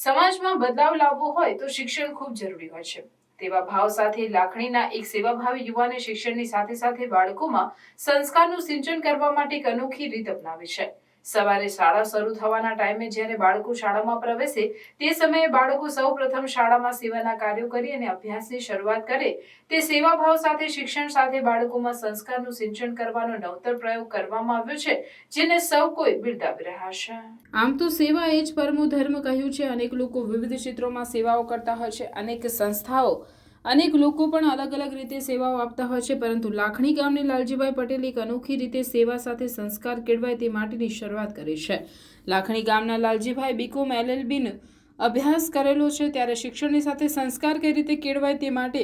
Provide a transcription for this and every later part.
સમાજમાં બદલાવ લાવવો હોય તો શિક્ષણ ખૂબ જરૂરી હોય છે. તેવા ભાવ સાથે લાખણીના એક સેવાભાવી યુવાને શિક્ષણની સાથે સાથે બાળકોમાં સંસ્કારનું સિંચન કરવા માટે એક અનોખી રીત અપનાવી છે. સવારે શાળા શરૂ થવાના ટાઈમે જ્યારે બાળકો શાળામાં પ્રવેશે, તે સમયે બાળકો સૌ પ્રથમ શાળામાં સેવાના કાર્યો કરી અને અભ્યાસની શરૂઆત કરે. તે સેવાભાવ સાથે, શિક્ષણ સાથે બાળકોમાં સંસ્કારનું સિંચન કરવાનો નવતર પ્રયોગ કરવામાં આવ્યો છે, જેને સૌ કોઈ બિરદાવી રહ્યા છે. આમ તો સેવા એ જ પરમો ધર્મ કહ્યું છે. અનેક લોકો વિવિધ ક્ષેત્રોમાં સેવાઓ કરતા હોય છે. અનેક સંસ્થાઓ અનેક લોકો પણ અલગ અલગ રીતે સેવાઓ આપતા હોય છે, પરંતુ લાખણી ગામની લાલજીભાઈ પટેલ એક અનોખી રીતે સેવા સાથે સંસ્કાર કેળવાય તે માટેની શરૂઆત કરી છે. લાખણી ગામના લાલજીભાઈ બીકોમ એલએલબીનો અભ્યાસ કરેલો છે, ત્યારે શિક્ષણની સાથે સંસ્કાર કઈ રીતે કેળવાય તે માટે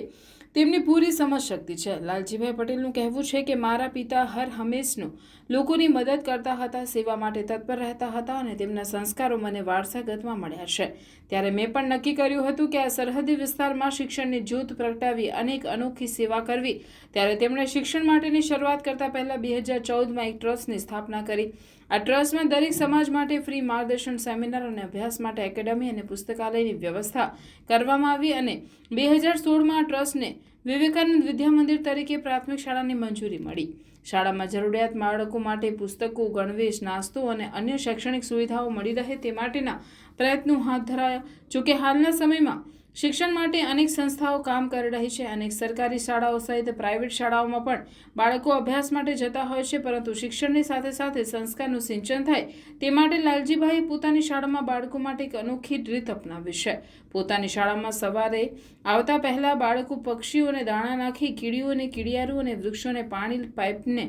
તેમની પૂરી સમજ શક્તિ છે. લાલજીભાઈ પટેલનું કહેવું છે કે મારા પિતા હર હંમેશનું લોકોની મદદ કરતા હતા, સેવા માટે તત્પર રહેતા હતા અને તેમના સંસ્કારો મને વારસાગતમાં મળ્યા છે. ત્યારે મેં પણ નક્કી કર્યું હતું કે આ સરહદી વિસ્તારમાં શિક્ષણની જ્યોત પ્રગટાવી અનેક અનોખી સેવા કરવી. ત્યારે તેમણે શિક્ષણ માટેની શરૂઆત કરતા પહેલાં બે હજાર ચૌદમાં એક ટ્રસ્ટની સ્થાપના કરી. આ ટ્રસ્ટમાં દરેક સમાજ માટે ફ્રી માર્ગદર્શન, સેમિનાર અને અભ્યાસ માટે એકેડમી અને પુસ્તકાલયની વ્યવસ્થા કરવામાં આવી અને બે હજાર સોળમાં આ ટ્રસ્ટને વિવેકાનંદ વિદ્યા મંદિર તરીકે પ્રાથમિક શાળાની મંજૂરી મળી. શાળામાં જરૂરિયાત બાળકો માટે પુસ્તકો, ગણવેશ, નાસ્તો અને અન્ય શૈક્ષણિક સુવિધાઓ મળી રહે તે માટેના પ્રયત્નો હાથ ધરાયા. જોકે હાલના સમયમાં શિક્ષણ માટે અનેક સંસ્થાઓ કામ કરી રહી છે. અનેક સરકારી શાળાઓ સહિત પ્રાઇવેટ શાળાઓમાં પણ બાળકો અભ્યાસ માટે જતા હોય છે, પરંતુ શિક્ષણની સાથે સાથે સંસ્કારનું સિંચન થાય તે માટે લાલજીભાઈએ પોતાની શાળામાં બાળકો માટે એક અનોખી રીત અપનાવી છે. પોતાની શાળામાં સવારે આવતા પહેલાં બાળકો પક્ષીઓને દાણા નાખી, કીડીઓને, કીડિયારું અને વૃક્ષોને પાણી, પાઇપને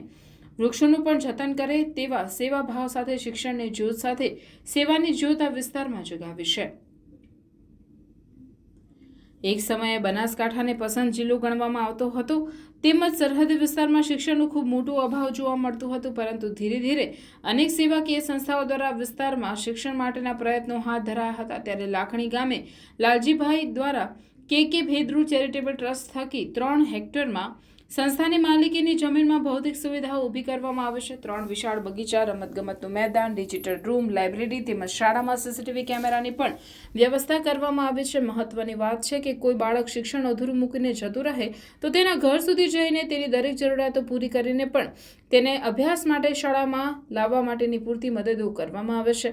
વૃક્ષોનું પણ જતન કરે તેવા સેવાભાવ સાથે શિક્ષણની જ્યોત સાથે સેવાની જ્યોત આ વિસ્તારમાં જગાવી છે. એક સમયે બનાસકાંઠાને પસંદ જિલ્લો ગણવામાં આવતો હતો, તેમજ સરહદ વિસ્તારમાં શિક્ષણનું ખૂબ મોટો અભાવ જોવા મળતું હતું, પરંતુ ધીરે ધીરે અનેક સેવાકીય સંસ્થાઓ દ્વારા વિસ્તારમાં શિક્ષણ માટેના પ્રયત્નો હાથ ધરાયા હતા. ત્યારે લાખણી ગામે લાલજીભાઈ દ્વારા કે કે ભેદરૂ ચેરિટેબલ ટ્રસ્ટ થકી ત્રણ હેક્ટરમાં સંસ્થાની માલિકીની જમીનમાં ભૌતિક સુવિધાઓ ઊભી કરવામાં આવે છે. ત્રણ વિશાળ બગીચા, રમતગમતનું મેદાન ડિજિટલ રૂમ લાઇબ્રેરી તેમજ શાળામાં સીસીટીવી કેમેરાની પણ વ્યવસ્થા કરવામાં આવી છે. મહત્વની વાત છે કે કોઈ બાળક શિક્ષણ અધૂરું મૂકીને જતું રહે તો તેના ઘર સુધી જઈને તેની દરેક જરૂરિયાતો પૂરી કરીને પણ તેને અભ્યાસ માટે શાળામાં લાવવા માટેની પૂરતી મદદો કરવામાં આવે છે.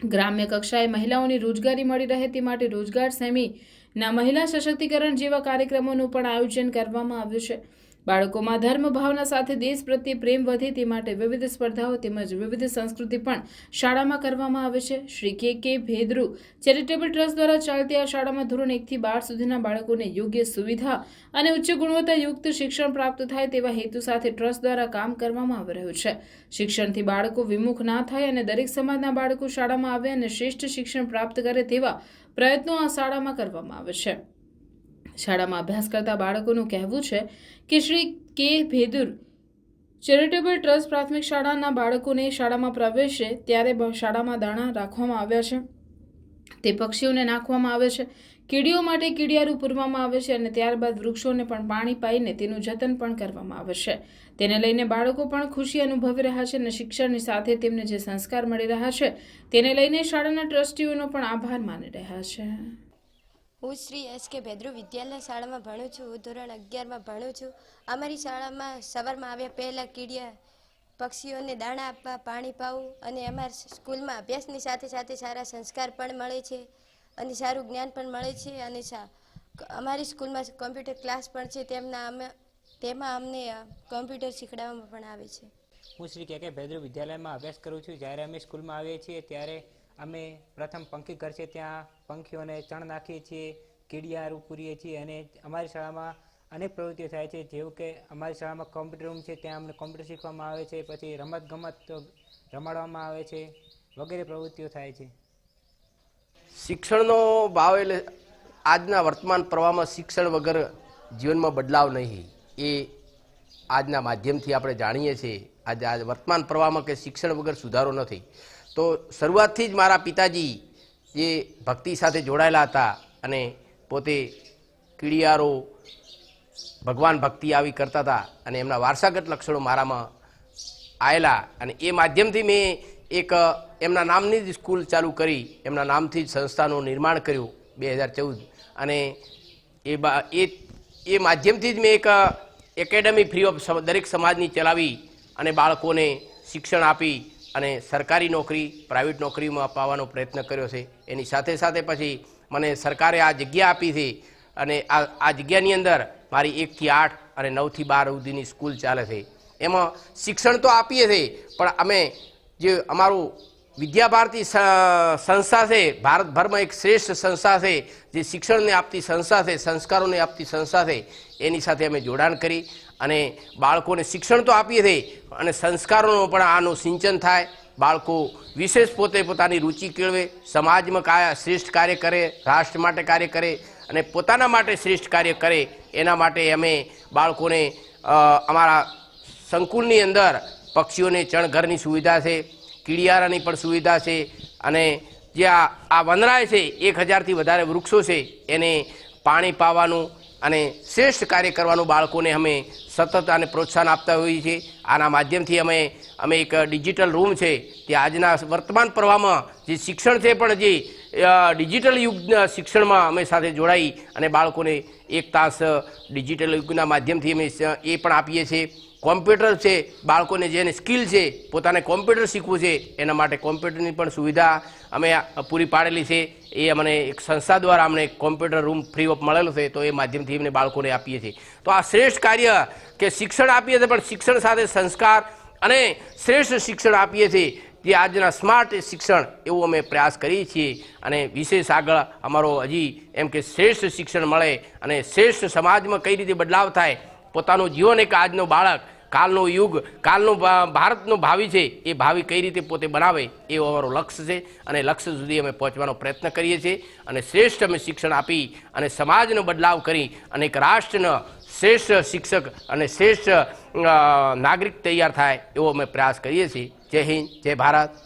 ગ્રામ્ય કક્ષાએ મહિલાઓની રોજગારી મળી રહે તે માટે રોજગાર સેમી ના મહિલા સશક્તિકરણ જેવા કાર્યક્રમોનું પણ આયોજન કરવામાં આવ્યું છે. બાળકોમાં ધર્મ ભાવના સાથે દેશ પ્રત્યે પ્રેમ વધે તે માટે વિવિધ સ્પર્ધાઓ તેમજ વિવિધ સંસ્કૃતિ પણ શાળામાં કરવામાં આવે છે. શ્રી કે કે ભેદરુ ચેરિટેબલ ટ્રસ્ટ દ્વારા ચાલતી આ શાળામાં ધોરણ એકથી બાર સુધીના બાળકોને યોગ્ય સુવિધા અને ઉચ્ચ ગુણવત્તાયુક્ત શિક્ષણ પ્રાપ્ત થાય તેવા હેતુ સાથે ટ્રસ્ટ દ્વારા કામ કરવામાં આવી રહ્યું છે. શિક્ષણથી બાળકો વિમુખ ના થાય અને દરેક સમાજના બાળકો શાળામાં આવે અને શ્રેષ્ઠ શિક્ષણ પ્રાપ્ત કરે તેવા પ્રયત્નો આ શાળામાં કરવામાં આવે છે. શાળામાં અભ્યાસ કરતા બાળકોનું કહેવું છે કે શ્રી કે. ભેદુર ચેરિટેબલ ટ્રસ્ટ પ્રાથમિક શાળાના બાળકોને શાળામાં પ્રવેશે ત્યારે શાળામાં દાણા રાખવામાં આવ્યા છે. તે પક્ષીઓને નાખવામાં આવે છે. કીડીઓ માટે કીડિયારું પૂરવામાં આવે છે અને ત્યારબાદ વૃક્ષોને પણ પાણી પાઈને તેનું જતન પણ કરવામાં આવે છે. તેને લઈને બાળકો પણ ખુશી અનુભવી રહ્યા છે અને શિક્ષણની સાથે તેમને જે સંસ્કાર મળી રહ્યા છે, તેને લઈને શાળાના ટ્રસ્ટીઓનો પણ આભાર માની રહ્યા છે. હું શ્રી એસ કે ભેદ્રુ વિદ્યાલય શાળામાં ભણું છું. હું ધોરણ અગિયારમાં ભણું છું. અમારી શાળામાં સવારમાં આવ્યા પહેલાં કીડિયા પક્ષીઓને દાણા આપવા, પાણી પાવું અને અમારા સ્કૂલમાં અભ્યાસની સાથે સાથે સારા સંસ્કાર પણ મળે છે અને સારું જ્ઞાન પણ મળે છે અને અમારી સ્કૂલમાં કોમ્પ્યુટર ક્લાસ પણ છે. તેમના અમે, તેમાં અમને કોમ્પ્યુટર શીખડાવવામાં પણ આવે છે. હું શ્રી કે કે ભેદ્રુ વિદ્યાલયમાં અભ્યાસ કરું છું. જ્યારે અમે સ્કૂલમાં આવીએ છીએ ત્યારે અમે પ્રથમ પંખી ઘર છે, ત્યાં પંખીઓને ચણ નાખીએ છીએ, કીડિયારું પૂરીએ છીએ અને અમારી શાળામાં અનેક પ્રવૃત્તિઓ થાય છે, જેવું કે અમારી શાળામાં કોમ્પ્યુટર રૂમ છે, ત્યાં અમને કોમ્પ્યુટર શીખવામાં આવે છે, પછી રમત ગમત રમાડવામાં આવે છે, વગેરે પ્રવૃત્તિઓ થાય છે. શિક્ષણનો ભાવ એટલે આજના વર્તમાન પ્રવાહમાં શિક્ષણ વગર જીવનમાં બદલાવ નહીં એ આજના માધ્યમથી આપણે જાણીએ છીએ. આજે આજ વર્તમાન પ્રવાહમાં કે શિક્ષણ વગર સુધારો નથી. તો શરૂઆતથી જ મારા પિતાજી જે ભક્તિ સાથે જોડાયેલા હતા અને પોતે કીડિયારો, ભગવાન ભક્તિ આવી કરતા હતા અને એમના વારસાગત લક્ષણો મારામાં આવેલા અને એ માધ્યમથી મેં એક, એમના નામની જ સ્કૂલ ચાલુ કરી, એમના નામથી જ સંસ્થાનું નિર્માણ કર્યું બે હજાર ચૌદ. અને એ બા, એ એ માધ્યમથી જ મેં એક એકેડમી ફ્રી ઓફ દરેક સમાજની ચલાવી અને બાળકોને શિક્ષણ આપી અને સરકારી નોકરી પ્રાઇવેટ નોકરીમાં અપાવવાનો પ્રયત્ન કર્યો છે. એની સાથે સાથે પછી મને સરકારે આ જગ્યા આપી છે અને આ આ જગ્યાની અંદર મારી એકથી આઠ અને નવથી બાર સુધીની સ્કૂલ ચાલે છે. એમાં શિક્ષણ તો આપીએ છીએ પણ અમે જે અમારું વિદ્યાભારતી સંસ્થા છે, ભારતભરમાં એક શ્રેષ્ઠ સંસ્થા છે, જે શિક્ષણને આપતી સંસ્થા છે, સંસ્કારોને આપતી સંસ્થા છે, એની સાથે અમે જોડાણ કરી. અને બાળકોને શિક્ષણ તો આપીએ છીએ, અને સંસ્કારોનું પણ આનું સિંચન થાય. બાળકો વિશેષ પોતે પોતાની રુચિ કેળવે, સમાજમાં કાયા શ્રેષ્ઠ કાર્ય કરે, રાષ્ટ્ર માટે કાર્ય કરે, અને પોતાના માટે શ્રેષ્ઠ કાર્ય કરે, એના માટે અમે બાળકોને અમારા સંકુલની અંદર પક્ષીઓને ચણઘરની સુવિધા છે, કીડિયારાની પણ સુવિધા છે, અને જે આ વનરાય છે, એક હજારથી વધારે વૃક્ષો છે, એને પાણી પાવાનું અને શ્રેષ્ઠ કાર્ય કરવાનું બાળકોને અમે સતત અને પ્રોત્સાહન આપતા હોઈએ છીએ. આના માધ્યમથી અમે અમે એક ડિજિટલ રૂમ છે. તે આજના વર્તમાન પ્રવાહમાં જે શિક્ષણ છે પણ જે ડિજિટલ યુગના શિક્ષણમાં અમે સાથે જોડાઈ અને બાળકોને એક તાસ ડિજિટલ યુગના માધ્યમથી અમે એ પણ આપીએ છીએ. કોમ્પ્યુટર છે, બાળકોને જેને સ્કિલ છે, પોતાને કોમ્પ્યુટર શીખવું છે, એના માટે કોમ્પ્યુટરની પણ સુવિધા અમે પૂરી પાડેલી છે. એ અમને એક સંસ્થા દ્વારા અમને કોમ્પ્યુટર રૂમ ફ્રી ઓફ મળેલો છે, તો એ માધ્યમથી અમને બાળકોને આપીએ છીએ. તો આ શ્રેષ્ઠ કાર્ય કે શિક્ષણ આપીએ છીએ, પણ શિક્ષણ સાથે સંસ્કાર અને શ્રેષ્ઠ શિક્ષણ આપીએ છીએ જે આજના સ્માર્ટ શિક્ષણ એવું અમે પ્રયાસ કરીએ છીએ અને વિશેષ આગળ અમારો હજી એમ કે શ્રેષ્ઠ શિક્ષણ મળે અને શ્રેષ્ઠ સમાજમાં કઈ રીતે બદલાવ થાય, પોતાનું જીવન એક આજનો બાળક, કાલનો યુગ, કાલનો ભારતનું ભાવિ છે, એ ભાવિ કઈ રીતે પોતે બનાવે, એવો અમારો લક્ષ્ય છે અને લક્ષ્ય સુધી અમે પહોંચવાનો પ્રયત્ન કરીએ છીએ અને શ્રેષ્ઠ અમે શિક્ષણ આપી અને સમાજનો બદલાવ કરી અને એક રાષ્ટ્રનો શ્રેષ્ઠ શિક્ષક અને શ્રેષ્ઠ નાગરિક તૈયાર થાય એવો અમે પ્રયાસ કરીએ છીએ. જય હિન્દ જય ભારત.